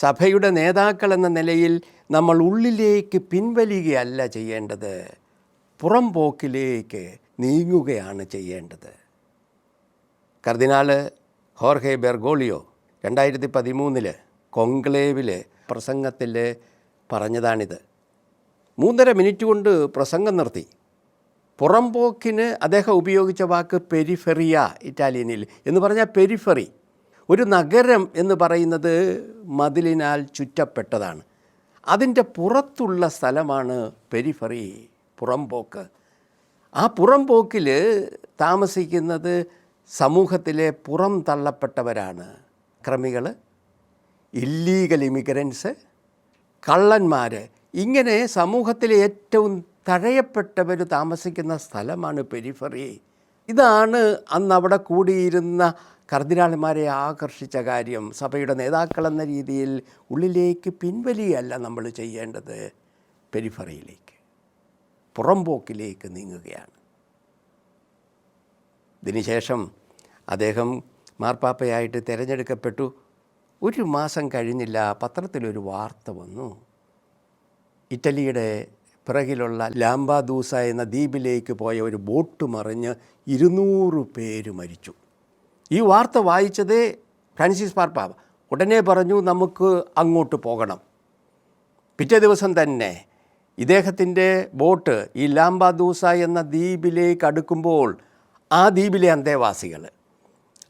സഭയുടെ നേതാക്കൾ എന്ന നിലയിൽ നമ്മൾ ഉള്ളിലേക്ക് പിൻവലിയുകയല്ല ചെയ്യേണ്ടത്. പുറംപോക്കിലേക്ക് നീങ്ങുകയാണ് ചെയ്യേണ്ടത്. കർദിനാൾ ഹോർഹെ ബെർഗോളിയോ രണ്ടായിരത്തി പതിമൂന്നിൽ കൊങ്ക്ലേവിൽ പ്രസംഗത്തിൽ പറഞ്ഞതാണിത്. മൂന്നര മിനിറ്റ് കൊണ്ട് പ്രസംഗം നിർത്തി. പുറംപോക്കിന് അദ്ദേഹം ഉപയോഗിച്ച വാക്ക് പെരിഫെറിയ ഇറ്റാലിയനിൽ എന്ന് പറഞ്ഞാൽ പെരിഫറി. ഒരു നഗരം എന്ന് പറയുന്നത് മതിലിനാൽ ചുറ്റപ്പെട്ടതാണ്. അതിന്റെ പുറത്തുള്ള സ്ഥലമാണ് പെരിഫറി പുറംപോക്ക്. ആ പുറംപോക്കിൽ താമസിക്കുന്നത് സമൂഹത്തിലെ പുറം തള്ളപ്പെട്ടവരാണ്. ക്രമികൾ ഇല്ലീഗൽ ഇമിഗ്രൻസ് കള്ളന്മാർ. ഇങ്ങനെ സമൂഹത്തിലെ ഏറ്റവും തഴയപ്പെട്ടവർ താമസിക്കുന്ന സ്ഥലമാണ് പെരിഫറി. ഇതാണ് അന്ന് അവിടെ കൂടിയിരുന്ന കർദിനാൾമാരെ ആകർഷിച്ച കാര്യം സഭയുടെ നേതാക്കളെന്ന രീതിയിൽ ഉള്ളിലേക്ക് പിൻവലിയല്ല നമ്മൾ ചെയ്യേണ്ടത്. പെരിഫറയിലേക്ക് പുറംപോക്കിലേക്ക് നീങ്ങുകയാണ്. ഇതിനുശേഷം അദ്ദേഹം മാർപ്പാപ്പയായിട്ട് തിരഞ്ഞെടുക്കപ്പെട്ടു. ഒരു മാസം കഴിഞ്ഞില്ല പത്രത്തിലൊരു വാർത്ത വന്നു. ഇറ്റലിയുടെ പിറകിലുള്ള ലാംബാദൂസ എന്ന ദ്വീപിലേക്ക് പോയ ഒരു ബോട്ട് മറിഞ്ഞ് ഇരുന്നൂറ് പേര് മരിച്ചു. ഈ വാർത്ത വായിച്ചതേ ഫ്രാൻസിസ് പാർപ്പാവ ഉടനെ പറഞ്ഞു നമുക്ക് അങ്ങോട്ട് പോകണം. പിറ്റേ ദിവസം തന്നെ ഇദ്ദേഹത്തിന്റെ ബോട്ട് ഈ ലാംബാദൂസ എന്ന ദ്വീപിലേക്ക് അടുക്കുമ്പോൾ ആ ദ്വീപിലെ അന്തേവാസികൾ.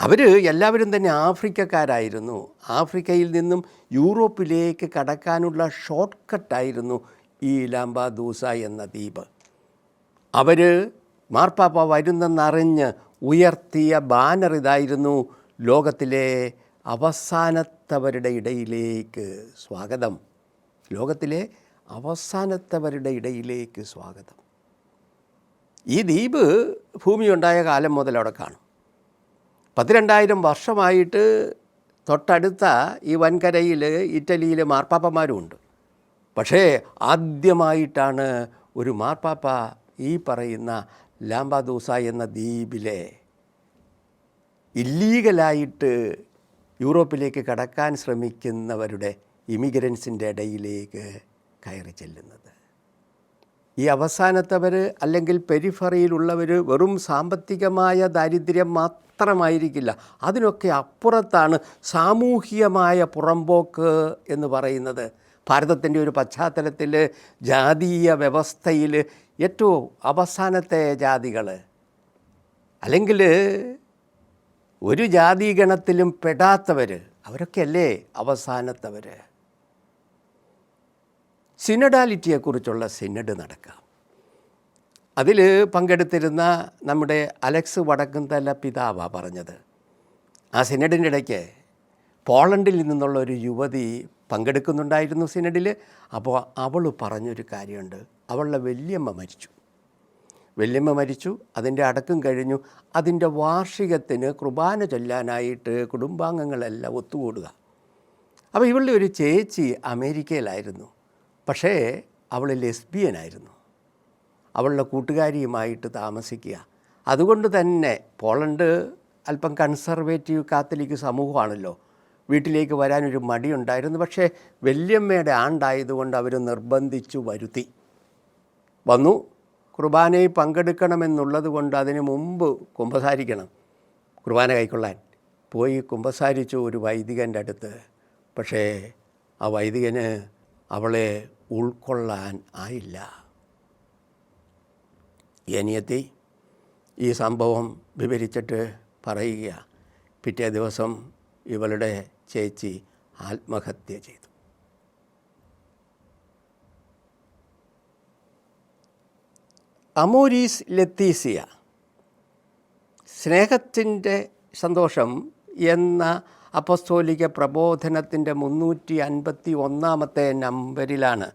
അവർ എല്ലാവരും തന്നെ ആഫ്രിക്കക്കാരായിരുന്നു. ആഫ്രിക്കയിൽ നിന്നും യൂറോപ്പിലേക്ക് കടക്കാനുള്ള ഷോർട്ട് കട്ടായിരുന്നു ഈ ലാംബാദൂസ എന്ന ദ്വീപ്. അവർ മാർപ്പാപ്പ വരുന്നെന്നറിഞ്ഞ് ഉയർത്തിയ ബാനർ ഇതായിരുന്നു ലോകത്തിലെ അവസാനത്തവരുടെ ഇടയിലേക്ക് സ്വാഗതം. ലോകത്തിലെ അവസാനത്തവരുടെ ഇടയിലേക്ക് സ്വാഗതം. ഈ ദ്വീപ് ഭൂമി ഉണ്ടായ കാലം മുതൽ അവിടെ കാണും. പത്തിരണ്ടായിരം വർഷമായിട്ട് തൊട്ടടുത്ത ഈ വൻകരയിൽ ഇറ്റലിയിൽ മാർപ്പാപ്പമാരുമുണ്ട് പക്ഷേ ആദ്യമായിട്ടാണ് ഒരു മാർപ്പാപ്പ ഈ പറയുന്ന ലാംബാദൂസ എന്ന ദ്വീപിലെ ഇല്ലീഗലായിട്ട് യൂറോപ്പിലേക്ക് കടക്കാൻ ശ്രമിക്കുന്നവരുടെ ഇമിഗ്രൻസിന്റെ ഇടയിലേക്ക് കയറി ചെല്ലുന്നത്. ഈ അവസാനത്തവർ അല്ലെങ്കിൽ പെരിഫറിയിലുള്ളവർ വെറും സാമ്പത്തികമായ ദാരിദ്ര്യം മാത്രമായിരിക്കില്ല അതിനൊക്കെ അപ്പുറത്താണ് സാമൂഹികമായ പുറമ്പോക്ക് എന്ന് പറയുന്നത്. ഭാരതത്തിന്റെ ഒരു പശ്ചാത്തലത്തിൽ ജാതീയ വ്യവസ്ഥയിൽ ഏറ്റവും അവസാനത്തെ ജാതികൾ അല്ലെങ്കിൽ ഒരു ജാതിഗണത്തിലും പെടാത്തവർ അവരൊക്കെയല്ലേ അവസാനത്തവർ സിനഡാലിറ്റിയെക്കുറിച്ചുള്ള സിനഡ് നടക്കാം. അതിൽ പങ്കെടുത്തിരുന്ന നമ്മുടെ അലക്സ് വടക്കുംതല പിതാവ പറഞ്ഞത്. ആ സിനഡിന്റെ ഇടയ്ക്ക് പോളണ്ടിൽ നിന്നുള്ള ഒരു യുവതി പങ്കെടുക്കുന്നുണ്ടായിരുന്നു സിനഡിൽ അപ്പോൾ അവൾ പറഞ്ഞൊരു കാര്യമുണ്ട്. അവളുടെ വല്യമ്മ മരിച്ചു. വല്യമ്മ മരിച്ചു അതിന്റെ അടക്കം കഴിഞ്ഞു. അതിന്റെ വാർഷികത്തിന് കുർബാന ചൊല്ലാനായിട്ട് കുടുംബാംഗങ്ങളെല്ലാം ഒത്തുകൂടുക. അപ്പോൾ ഇവളുടെ ഒരു ചേച്ചി അമേരിക്കയിലായിരുന്നു. പക്ഷേ അവൾ ലെസ്ബിയനായിരുന്നു. അവളുടെ കൂട്ടുകാരിയുമായിട്ട് താമസിക്കുക. അതുകൊണ്ട് തന്നെ പോളണ്ട് അല്പം കൺസർവേറ്റീവ് കാത്തലിക് സമൂഹമാണല്ലോ. വീട്ടിലേക്ക് വരാനൊരു മടിയുണ്ടായിരുന്നു. പക്ഷേ വല്യമ്മയുടെ ആണ്ടായതുകൊണ്ട് അവർ നിർബന്ധിച്ചു വരുത്തി. വന്നു. കുർബാനയിൽ പങ്കെടുക്കണമെന്നുള്ളത് കൊണ്ട് അതിന് മുമ്പ് കുമ്പസാരിക്കണം. കുർബാന കൈക്കൊള്ളാൻ. പോയി കുമ്പസാരിച്ചു ഒരു വൈദികന്റെ അടുത്ത്. പക്ഷേ ആ വൈദികന് അവളെ ഉൾക്കൊള്ളാൻ ആയില്ല. ഈ ഈ സംഭവം വിവരിച്ചിട്ട് പറയുക. പിറ്റേ ദിവസം ഇവളുടെ ചേച്ചി ആത്മഹത്യ ചെയ്തു. അമോരീസ് ലത്തീസിയ. സ്നേഹത്തിന്റെ സന്തോഷം എന്ന അപ്പസ്തോലിക പ്രബോധനത്തിന്റെ മുന്നൂറ്റി അൻപത്തി ഒന്നാമത്തെ നമ്പരിലാണ്.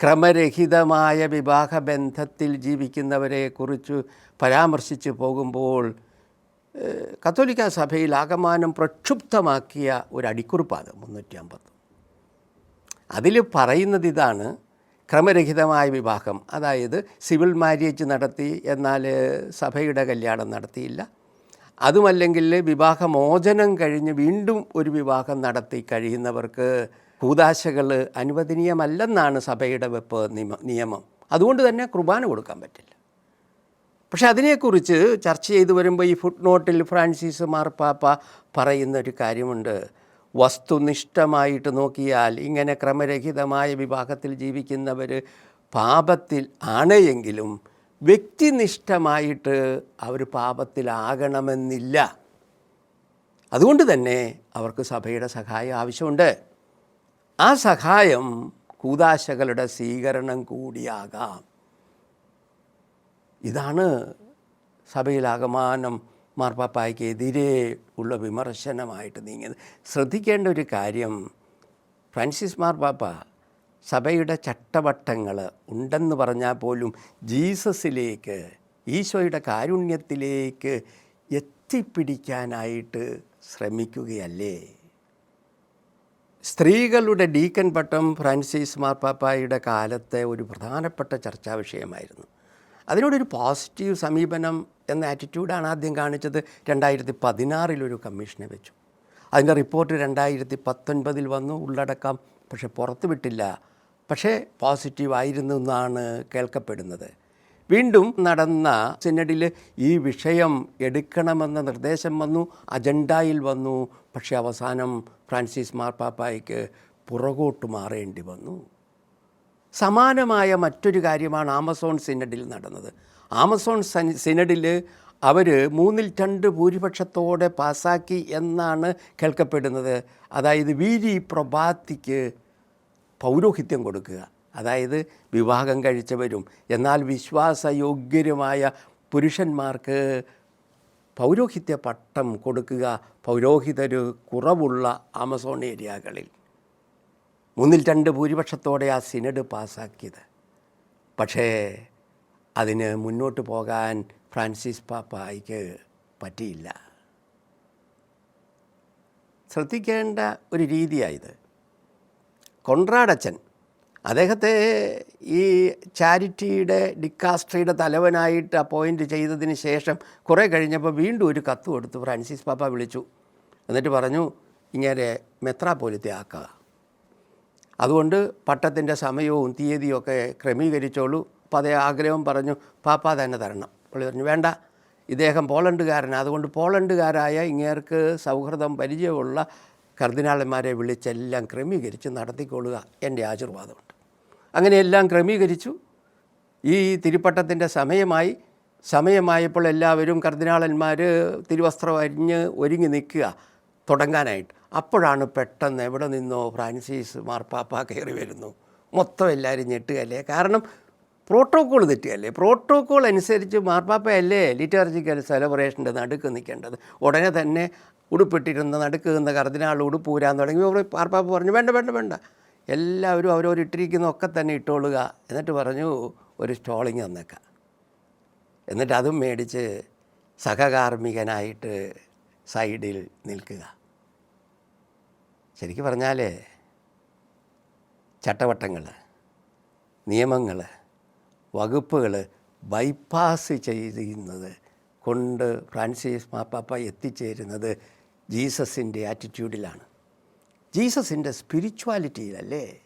ക്രമരഹിതമായ വിവാഹബന്ധത്തിൽ ജീവിക്കുന്നവരെക്കുറിച്ച് പരാമർശിച്ച് പോകുമ്പോൾ കത്തോലിക്ക സഭയിൽ ആകമാനം പ്രക്ഷുബ്ധമാക്കിയ ഒരു അടിക്കുറിപ്പാണ് മുന്നൂറ്റി അമ്പത് അതിൽ പറയുന്നത് ഇതാണ് ക്രമരഹിതമായ വിവാഹം. അതായത് സിവിൽ മാര്യേജ് നടത്തി എന്നാൽ സഭയുടെ കല്യാണം നടത്തിയില്ല. അതുമല്ലെങ്കിൽ വിവാഹമോചനം കഴിഞ്ഞ് വീണ്ടും ഒരു വിവാഹം നടത്തി കഴിയുന്നവർക്ക് കൂതാശകൾ അനുവദനീയമല്ലെന്നാണ് സഭയുടെ വെപ്പ് നിയമ. അതുകൊണ്ട് തന്നെ കുർബാന കൊടുക്കാൻ പറ്റില്ല. പക്ഷേ അതിനെക്കുറിച്ച് ചർച്ച ചെയ്തു വരുമ്പോൾ ഈ ഫുട്നോട്ടിൽ ഫ്രാൻസിസ് മാർപ്പാപ്പ പറയുന്ന ഒരു കാര്യമുണ്ട്. വസ്തുനിഷ്ഠമായിട്ട് നോക്കിയാൽ ഇങ്ങനെ ക്രമരഹിതമായ വിഭാഗത്തിൽ ജീവിക്കുന്നവർ പാപത്തിൽ ആണ് എങ്കിലും വ്യക്തിനിഷ്ഠമായിട്ട് അവർ പാപത്തിലാകണമെന്നില്ല. അതുകൊണ്ട് തന്നെ അവർക്ക് സഭയുടെ സഹായം ആവശ്യമുണ്ട്. ആ സഹായം കൂതാശകളുടെ സ്വീകരണം കൂടിയാകാം. ഇതാണ് സഭയിലാകമാനം മാർപ്പാപ്പായ്ക്ക് എതിരെ ഉള്ള വിമർശനമായിട്ട് നീങ്ങിയത്. ശ്രദ്ധിക്കേണ്ട ഒരു കാര്യം ഫ്രാൻസിസ് മാർപ്പാപ്പ സഭയുടെ ചട്ടവട്ടങ്ങൾ ഉണ്ടെന്ന് പറഞ്ഞാൽ പോലും ജീസസിലേക്ക് ഈശോയുടെ കാരുണ്യത്തിലേക്ക് എത്തിപ്പിടിക്കാനായിട്ട് ശ്രമിക്കുകയല്ലേ? സ്ത്രീകളുടെ ഡീക്കൻ പട്ടം ഫ്രാൻസിസ് മാർപ്പാപ്പായുടെ കാലത്തെ ഒരു പ്രധാനപ്പെട്ട ചർച്ചാ വിഷയമായിരുന്നു. അതിനോടൊരു പോസിറ്റീവ് സമീപനം എന്ന ആറ്റിറ്റ്യൂഡാണ് ആദ്യം കാണിച്ചത്. രണ്ടായിരത്തി പതിനാറിലൊരു കമ്മീഷനെ വെച്ചു. അതിന്റെ റിപ്പോർട്ട് രണ്ടായിരത്തി പത്തൊൻപതിൽ വന്നു ഉള്ളടക്കം. പക്ഷെ പുറത്തുവിട്ടില്ല പക്ഷേ പോസിറ്റീവ് ആയിരുന്നു എന്നാണ് കേൾക്കപ്പെടുന്നത്. വീണ്ടും നടന്ന സിനഡിൽ ഈ വിഷയം എടുക്കണമെന്ന നിർദ്ദേശം വന്നു അജണ്ടയിൽ വന്നു. പക്ഷേ അവസാനം ഫ്രാൻസിസ് മാർപ്പാപ്പായ്ക്ക് പുറകോട്ട് മാറേണ്ടി വന്നു. സമാനമായ മറ്റൊരു കാര്യമാണ് ആമസോൺ സിനഡിൽ നടന്നത്. ആമസോൺ സിനഡിൽ അവർ മൂന്നിൽ രണ്ട് ഭൂരിപക്ഷത്തോടെ പാസാക്കി എന്നാണ് കേൾക്കപ്പെടുന്നത്. അതായത് വീരി പ്രഭാത്തിക്ക് പൗരോഹിത്യം കൊടുക്കുക. അതായത് വിവാഹം കഴിച്ചവരും എന്നാൽ വിശ്വാസയോഗ്യരുമായ പുരുഷന്മാർക്ക് പൗരോഹിത്യ പട്ടം കൊടുക്കുക. പൗരോഹിതർ കുറവുള്ള ആമസോൺ ഏരിയകളിൽ. മൂന്നിൽ രണ്ട് ഭൂരിപക്ഷത്തോടെ ആ സിനഡ് പാസ്സാക്കിയത്. പക്ഷേ അതിന് മുന്നോട്ട് പോകാൻ ഫ്രാൻസിസ് പാപ്പായ്ക്ക് പറ്റിയില്ല. ശ്രദ്ധിക്കേണ്ട ഒരു രീതിയായത്. കൊൺറാഡച്ചൻ അദ്ദേഹത്തെ ഈ ചാരിറ്റിയുടെ ഡിക്കാസ്ട്രിയുടെ തലവനായിട്ട് അപ്പോയിന്റ് ചെയ്തതിന് ശേഷം കുറേ കഴിഞ്ഞപ്പോൾ വീണ്ടും ഒരു കത്ത് കൊടുത്തു ഫ്രാൻസിസ് പാപ്പ വിളിച്ചു. എന്നിട്ട് പറഞ്ഞു ഇങ്ങനെ മെത്രാപോലിത്തെ ആക്കുക അതുകൊണ്ട് പട്ടത്തിന്റെ സമയവും തീയതിയും ഒക്കെ ക്രമീകരിച്ചോളൂ. അപ്പോൾ അതേ ആഗ്രഹം പറഞ്ഞു പാപ്പ തന്നെ തരണം. പുള്ളി പറഞ്ഞു വേണ്ട ഇദ്ദേഹം പോളണ്ടുകാരനാണ് അതുകൊണ്ട് പോളണ്ടുകാരായ ഇങ്ങേർക്ക് സൗഹൃദം പരിചയമുള്ള കർദിനാളന്മാരെ വിളിച്ചെല്ലാം ക്രമീകരിച്ച് നടത്തിക്കൊള്ളുക. എന്റെ ആശീർവാദമുണ്ട്. അങ്ങനെ എല്ലാം ക്രമീകരിച്ചു. ഈ തിരുപ്പട്ടത്തിന്റെ സമയമായി. സമയമായപ്പോൾ എല്ലാവരും കർദിനാളന്മാർ തിരുവസ്ത്രം അരിഞ്ഞ് ഒരുങ്ങി നിൽക്കുക. തുടങ്ങാനായിട്ട്. അപ്പോഴാണ് പെട്ടെന്ന് എവിടെ നിന്നോ ഫ്രാൻസിസ് മാർപ്പാപ്പ കയറി വരുന്നു. മൊത്തം എല്ലാവരും ഞെട്ടുകയല്ലേ? കാരണം പ്രോട്ടോക്കോൾ തെറ്റുകയല്ലേ? പ്രോട്ടോക്കോൾ അനുസരിച്ച് മാർപ്പാപ്പയല്ലേ ലിറ്റർജിക്കൽ സെലിബ്രേഷന്റെ നടുക്ക് നിൽക്കേണ്ടത്? ഉടനെ തന്നെ ഉടുപ്പിട്ടിരുന്ന നടുക്ക് നിന്ന കർദിനാൾ ഉടുപ്പ് ഊരാൻ തുടങ്ങി. മാർപ്പാപ്പ പറഞ്ഞു വേണ്ട വേണ്ട വേണ്ട. എല്ലാവരും അവരവരിട്ടിരിക്കുന്ന ഒക്കെ തന്നെ ഇട്ടോളുക. എന്നിട്ട് പറഞ്ഞു ഒരു സ്റ്റോളിങ് തന്നേക്കാം. എന്നിട്ട് അതും മേടിച്ച് സഹകാർമ്മികനായിട്ട് സൈഡിൽ നിൽക്കുക. ശരിക്കും പറഞ്ഞാൽ ചട്ടവട്ടങ്ങൾ നിയമങ്ങൾ വകുപ്പുകൾ ബൈപ്പാസ് ചെയ്യുന്നത് കൊണ്ട് ഫ്രാൻസിസ് മാപ്പാപ്പ എത്തിച്ചേരുന്നത് ജീസസിന്റെ ആറ്റിറ്റ്യൂഡിലാണ്. ജീസസിന്റെ സ്പിരിച്വാലിറ്റിയിലല്ലേ?